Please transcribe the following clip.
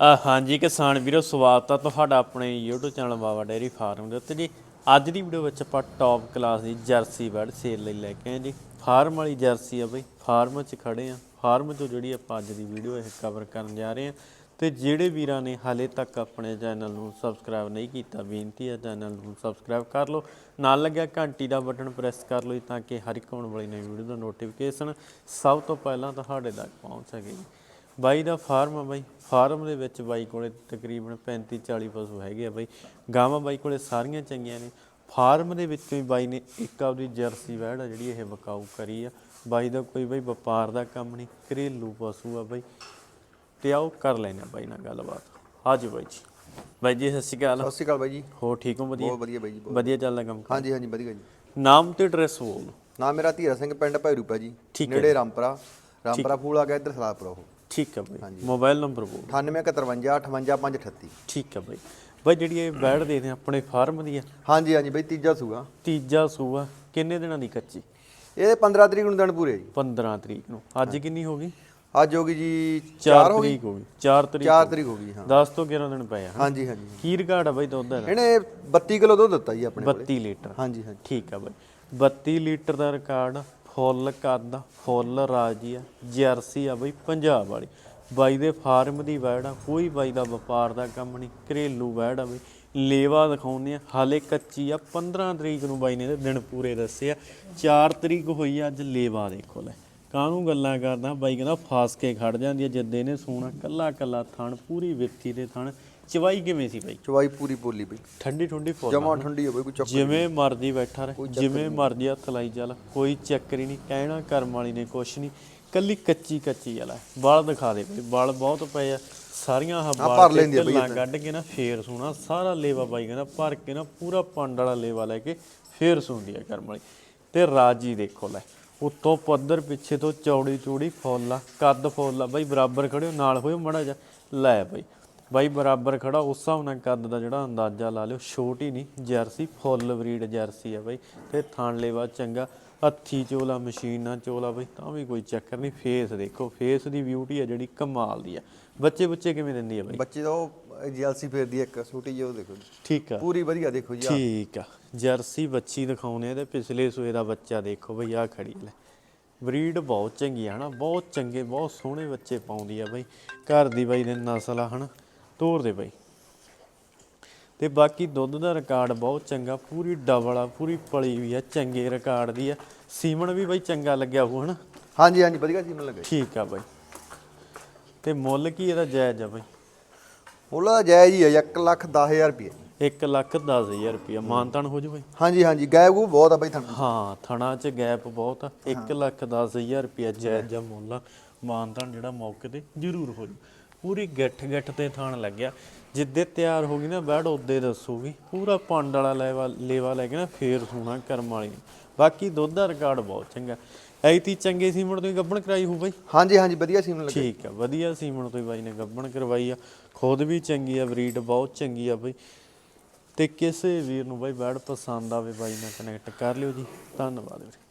ਹਾਂਜੀ ਕਿਸਾਨ ਵੀਰੋ, ਸਵਾਗਤ ਆ ਤੁਹਾਡਾ ਆਪਣੇ YouTube channel Baba dairy farm ਦੇ ਉੱਤੇ ਜੀ। ਅੱਜ ਦੀ ਵੀਡੀਓ ਵਿੱਚ ਆਪਾਂ ਟੌਪ ਕਲਾਸ ਦੀ ਜਰਸੀ ਬੈਡ ਸੇਲ ਲਈ ਲੈ ਕੇ ਆਏ ਜੀ। ਫਾਰਮ ਵਾਲੀ ਜਰਸੀ ਆ ਬਈ, ਫਾਰਮ 'ਚ ਖੜੇ ਆ। ਫਾਰਮ 'ਚੋਂ ਜਿਹੜੀ ਆਪਾਂ ਅੱਜ ਦੀ ਵੀਡੀਓ ਇਹ ਕਵਰ ਕਰਨ ਜਾ ਰਹੇ ਆ। ਤੇ ਜਿਹੜੇ ਵੀਰਾਂ ਨੇ ਹਾਲੇ ਤੱਕ ਆਪਣੇ ਚੈਨਲ ਨੂੰ ਸਬਸਕ੍ਰਾਈਬ ਨਹੀਂ ਕੀਤਾ, ਬੇਨਤੀ ਹੈ ਚੈਨਲ ਨੂੰ ਸਬਸਕ੍ਰਾਈਬ ਕਰ ਲਓ। ਨਾਲ ਲੱਗਿਆ ਘੰਟੀ ਦਾ ਬਟਨ ਪ੍ਰੈਸ ਕਰ ਲਓ ਜੀ, ਤਾਂ ਕਿ ਹਰ ਇੱਕ ਆਉਣ ਵਾਲੀ ਨਵੀਂ ਵੀਡੀਓ ਦਾ ਨੋਟੀਫਿਕੇਸ਼ਨ ਸਭ ਤੋਂ ਪਹਿਲਾਂ ਤੁਹਾਡੇ ਤੱਕ ਪਹੁੰਚ ਸਕੇ ਬਾਈ ਦਾ ਫਾਰਮ ਆ ਬਾਈ। ਫਾਰਮ ਦੇ ਵਿੱਚ ਬਾਈ ਕੋਲੇ ਤਕਰੀਬਨ 35 40 ਪਸ਼ੂ ਹੈਗੇ ਆ ਬਾਈ। ਗਾਵਾਂ ਬਾਈ ਕੋਲੇ ਸਾਰੀਆਂ ਚੰਗੀਆਂ ਨੇ। ਫਾਰਮ ਦੇ ਵਿੱਚੋਂ ਹੀ ਬਾਈ ਨੇ ਇੱਕ ਆਪਦੀ ਜਰਸੀ ਵੈੜ ਆ ਜਿਹੜੀ ਇਹ ਵਕਾਊ ਕਰੀ ਆ। ਬਾਈ ਦਾ ਕੋਈ ਬਾਈ ਵਪਾਰ ਦਾ ਕੰਮ ਨਹੀਂ ਘਰੇਲੂ ਪਸ਼ੂ ਆ ਬਾਈ। ਤੇ ਆਓ ਕਰ ਲੈਣਾ ਬਾਈ ਨਾਲ ਗੱਲਬਾਤ। ਹਾਂਜੀ ਬਾਈ ਜੀ। ਬਾਈ ਜੀ ਸਤਿ ਸ਼੍ਰੀ ਅਕਾਲ। ਸਤਿ ਸ਼੍ਰੀ ਅਕਾਲ ਬਾਈ ਜੀ। ਹੋ ਠੀਕ ਹੋ? ਵਧੀਆ। ਬਹੁਤ ਵਧੀਆ ਬਾਈ ਜੀ ਵਧੀਆ ਚੱਲਦਾ ਕੰਮ ਹਾਂਜੀ ਹਾਂਜੀ ਵਧੀਆ ਜੀ। ਨਾਮ ਤੇ ਐਡਰੈਸ ਬੋਲ ਨਾਮ ਮੇਰਾ ਧੀਰਾ ਸਿੰਘ ਪਿੰਡ ਭੈਰੂਪਾ ਜੀ। ਠੀਕ ਨੇੜੇ ਰਾਮਪਰਾ। ਰਾਮਪਰਾ ਫੂਲ ਆ ਗਿਆ ਇੱਧਰ ਸਲਾਪੁਰਾ ਉਹ। ਠੀਕ ਹੈ ਬਾਈ ਮੋਬਾਈਲ ਨੰਬਰ ਬੋਲ। 9851 58538 ਠੀਕ ਹੈ ਬਾਈ ਬਾਈ ਜਿਹੜੀ ਇਹ ਬੈੜ ਦੇ ਨੇ ਆਪਣੇ ਫਾਰਮ ਦੀ ਆ ਹਾਂਜੀ ਹਾਂਜੀ ਬਾਈ ਤੀਜਾ ਸੂਗਾ ਤੀਜਾ ਸੂਆ ਕਿੰਨੇ ਦਿਨਾਂ ਦੀ ਕੱਚੀ? ਇਹ 15 ਤਰੀਕ ਨੂੰ ਦਿਨ ਪੂਰੇ ਜੀ। 15 ਤਰੀਕ ਨੂੰ। ਅੱਜ ਕਿੰਨੀ ਹੋ ਗਈ? ਅੱਜ ਹੋ ਗਈ ਜੀ 4 4 ਹੋ ਗਈ। ਤਰੀਕ ਹੋ ਗਈ। 4 ਤਰੀਕ 4 ਤਰੀਕ ਹੋ ਗਈ। ਹਾਂ। 10 ਤੋਂ 11 ਦਿਨ ਪਏ ਆ ਹਾਂਜੀ ਹਾਂਜੀ ਕੀ ਰਿਕਾਰਡ ਆ ਬਾਈ ਦੁੱਧ ਦਾ ਇਹਨੇ 32 ਕਿਲੋ ਦੁੱਧ ਦਿੱਤਾ ਜੀ ਆਪਣੇ ਕੋਲੇ। 32 ਲੀਟਰ। ਹਾਂਜੀ ਹਾਂਜੀ। ਠੀਕ ਆ ਬਾਈ। 32 ਲੀਟਰ ਦਾ ਰਿਕਾਰਡ ਫੁੱਲ ਕੱਦ ਫੁੱਲ ਰਾਜੀ ਆ, ਜਰਸੀ ਆ ਬਈ ਪੰਜਾਬ ਵਾਲੀ। ਬਾਈ ਦੇ ਫਾਰਮ ਦੀ ਵੈੜ ਆ, ਕੋਈ ਬਾਈ ਦਾ ਵਪਾਰ ਦਾ ਕੰਮ ਨਹੀਂ, ਘਰੇਲੂ ਵੈੜ ਆ ਬਈ। ਲੇਵਾ ਦਿਖਾਉਂਦੇ ਆ, ਹਾਲੇ ਕੱਚੀ ਆ 15 ਤਰੀਕ ਨੂੰ ਬਾਈ ਨੇ ਇਹਦੇ ਦਿਨ ਪੂਰੇ ਦੱਸੇ ਆ। 4 ਤਰੀਕ ਹੋਈ ਆ, ਅੱਜ ਲੇਵਾ ਦੇਖੋ ਲੈ। ਕਾਹਨੂੰ ਗੱਲਾਂ ਕਰਦਾ, ਬਾਈ ਕਹਿੰਦਾ ਫਾਸ ਕੇ ਖੜ ਜਾਂਦੀ ਆ, ਜਿੱਦੇ ਨੇ ਸੋਣਾ ਕੱਲਾ ਕੱਲਾ ਥਣ, ਪੂਰੀ ਵਿੱਥੀ ਦੇ ਥਣ। ਚਵਾਈ ਕਿਵੇਂ ਸੀ ਬਾਈ? ਚਵਾਈ ਪੂਰੀ ਬੋਲੀ ਬਾਈ। ਠੰਡੀ ਠੰਡੀ ਫੁੱਲ ਜਮਾ ਠੰਡੀ ਹੋਵੇ ਕੋਈ ਚੱਕ ਜਿਵੇਂ ਮਰਜ਼ੀ ਬੈਠਾ ਰਹੇ ਜਿਵੇਂ ਮਰਜ਼ੀ ਹੱਥ ਲਾਈ ਚੱਲ ਕੋਈ ਚੱਕਰ ਹੀ ਨਹੀਂ ਕਹਿਣਾ ਕਰਮ ਵਾਲੀ ਨੇ ਕੁਛ ਨਹੀਂ। ਕੱਲੀ ਕੱਚੀ ਕੱਚੀ ਵਾਲਾ ਵਾਲ ਦਿਖਾ ਦੇ ਬਈ ਵਾਲ ਬਹੁਤ ਪਏ ਆ ਸਾਰੀਆਂ ਆਹ ਵਾਲ ਲੈਂਦੀ ਆ ਬਈ ਢਿੱਲਾਂ ਕੱਢ ਕੇ ਨਾ ਫੇਰ ਸੋਣਾ ਸਾਰਾ ਲੇਵਾ ਬਾਈ ਕਹਿੰਦਾ ਭਰ ਕੇ ਨਾ ਪੂਰਾ ਪੰਡ ਵਾਲਾ ਲੇਵਾ ਲੈ ਕੇ ਫੇਰ ਸੁੰਦੀ ਆ ਕਰਮ ਵਾਲੀ। ਤੇ ਰਾਜੀ ਦੇਖੋ ਲੈ ਉੱਤੋਂ ਪੱਧਰ ਪਿੱਛੇ ਤੋਂ ਚੌੜੀ ਚੌੜੀ ਫੁੱਲ ਆ ਕੱਦ ਫੁੱਲ ਆ ਬਾਈ ਬਰਾਬਰ ਖੜਿਓ ਨਾਲ ਹੋਇਓ ਮੜਾ ਜਾ ਲੈ ਬਾਈ ਬਾਈ ਬਰਾਬਰ ਖੜਾ ਉਸ ਹਿਸਾਬ ਨਾਲ ਕੱਦ ਦਾ ਜਿਹੜਾ ਅੰਦਾਜ਼ਾ ਲਾ ਲਿਓ ਛੋਟੀ ਨਹੀਂ ਜਰਸੀ ਫੁੱਲ ਬਰੀਡ ਜਰਸੀ ਆ ਬਾਈ। ਤੇ ਥਣ ਲੇਵਾ ਚੰਗਾ ਹੱਥੀ ਚੋਲਾ ਮਸ਼ੀਨਾਂ ਚੋਲਾ ਬਾਈ ਤਾਂ ਵੀ ਕੋਈ ਚੱਕਰ ਨਹੀਂ ਫੇਸ ਦੇਖੋ ਫੇਸ ਦੀ ਬਿਊਟੀ ਆ ਜਿਹੜੀ ਕਮਾਲ ਦੀ ਆ। ਬੱਚੇ ਬੱਚੇ ਕਿਵੇਂ ਦਿੰਦੀ ਆ ਬਾਈ? ਬੱਚੇ ਦਾ ਉਹ ਜੈਲਸੀ ਫੇਰਦੀ ਇੱਕ ਛੋਟੀ ਜਿਹੀ ਉਹ ਦੇਖੋ। ਠੀਕ ਆ। ਪੂਰੀ ਵਧੀਆ ਦੇਖੋ ਜੀ। ਠੀਕ ਆ। ਜਰਸੀ ਬੱਚੀ ਦਿਖਾਉਨੇ ਆ ਤੇ ਪਿਛਲੇ ਸੂਏ ਦਾ ਬੱਚਾ ਦੇਖੋ ਬਈ ਆ ਖੜੀ ਲੈ। ਬਰੀਡ ਬਹੁਤ ਚੰਗੀ ਆ ਹਨਾ ਬਹੁਤ ਚੰਗੇ ਬਹੁਤ ਸੋਹਣੇ ਬੱਚੇ ਪਾਉਂਦੀ ਆ ਬਈ। ਘਰ ਦੀ ਬਈ ਦੇ ਨਸਲ ਆ ਹਨਾ। ਤੋਰ ਦੇ ਬਈ। ਤੇ ਬਾਕੀ ਦੁੱਧ ਦਾ ਰਿਕਾਰਡ ਬਹੁਤ ਚੰਗਾ ਪੂਰੀ ਡਬਲ ਆ ਪੂਰੀ ਪਲੀ ਵੀ ਆ ਚੰਗੇ ਰਿਕਾਰਡ ਦੀ ਆ। ਸੀਮਨ ਵੀ ਬਈ ਚੰਗਾ ਲੱਗਿਆ ਹੋਊ ਹਨਾ? ਹਾਂਜੀ ਹਾਂਜੀ ਵਧੀਆ ਜੀ ਮੈਨੂੰ ਲੱਗਾ ਜੀ। ਠੀਕ ਆ ਬਈ। ਤੇ ਮੁੱਲ ਕੀ ਇਹਦਾ ਜਾਇਜ਼ ਆ ਬਈ? ਉਹਦਾ ਜਾਇਜ਼ ਹੀ ਹੈ 1 ਲੱਖ 10000 ਰੁਪਏ 1 ਲੱਖ 10000 ਰੁਪਇਆ ਮਾਨਤਾਨ ਹੋ ਜੂ ਬਈ? ਹਾਂਜੀ ਹਾਂਜੀ ਗਾਇਬ ਉਹ ਬਹੁਤ ਆ ਬਾਈ ਤੁਹਾਨੂੰ ਹਾਂ ਥਣਾ 'ਚ ਗੈਪ ਬਹੁਤ ਆ। 1 ਲੱਖ 10000 ਰੁਪਇਆ ਜਾਇਜ਼ ਜਾਂ ਮੁੱਲ ਆ। ਮਾਨਤਾਨ ਜਿਹੜਾ ਮੌਕੇ ਤੇ ਜ਼ਰੂਰ ਹੋ ਜੂ। ਪੂਰੀ ਗਿੱਠ ਗਿੱਠ ਤੇ ਥਣ ਲੱਗਿਆ ਜਿੱਦੇ ਤਿਆਰ ਹੋ ਗਈ ਨਾ ਬੈਡ ਉਹਦੇ ਦੱਸੂਗੀ। ਪੂਰਾ ਪੰਡ ਵਾਲਾ ਲੈਵਾ ਲੇਵਾ ਲੈ ਕੇ ਨਾ ਫੇਰ ਸੋਣਾ ਕਰਮ ਵਾਲੀ। ਬਾਕੀ ਦੁੱਧ ਦਾ ਰਿਕਾਰਡ ਬਹੁਤ ਚੰਗਾ। ਐਤੀ ਚੰਗੇ ਸੀਮਣ ਤੋਂ ਹੀ ਗੱਬਣ ਕਰਾਈ ਹੋ ਬਾਈ? ਹਾਂਜੀ ਹਾਂਜੀ ਵਧੀਆ ਸੀ ਮੈਨੂੰ ਲੱਗਾ। ਠੀਕ ਆ ਵਧੀਆ ਸੀਮਣ ਤੋਂ ਹੀ ਬਾਈ ਨੇ ਗੱਬਣ ਕਰਵਾਈ ਆ। ਖੁਦ ਵੀ ਚੰਗੀ ਆ ਬਰੀਡ ਬਹੁਤ ਚੰਗੀ ਆ ਬਾਈ। ਤੇ ਕਿਸੇ ਵੀਰ ਨੂੰ ਬਾਈ ਬੈਡ ਪਸੰਦ ਆਵੇ ਬਾਈ ਨਾਲ ਕਨੈਕਟ ਕਰ ਲਿਓ ਜੀ। ਧੰਨਵਾਦ ਵੀਰੇ।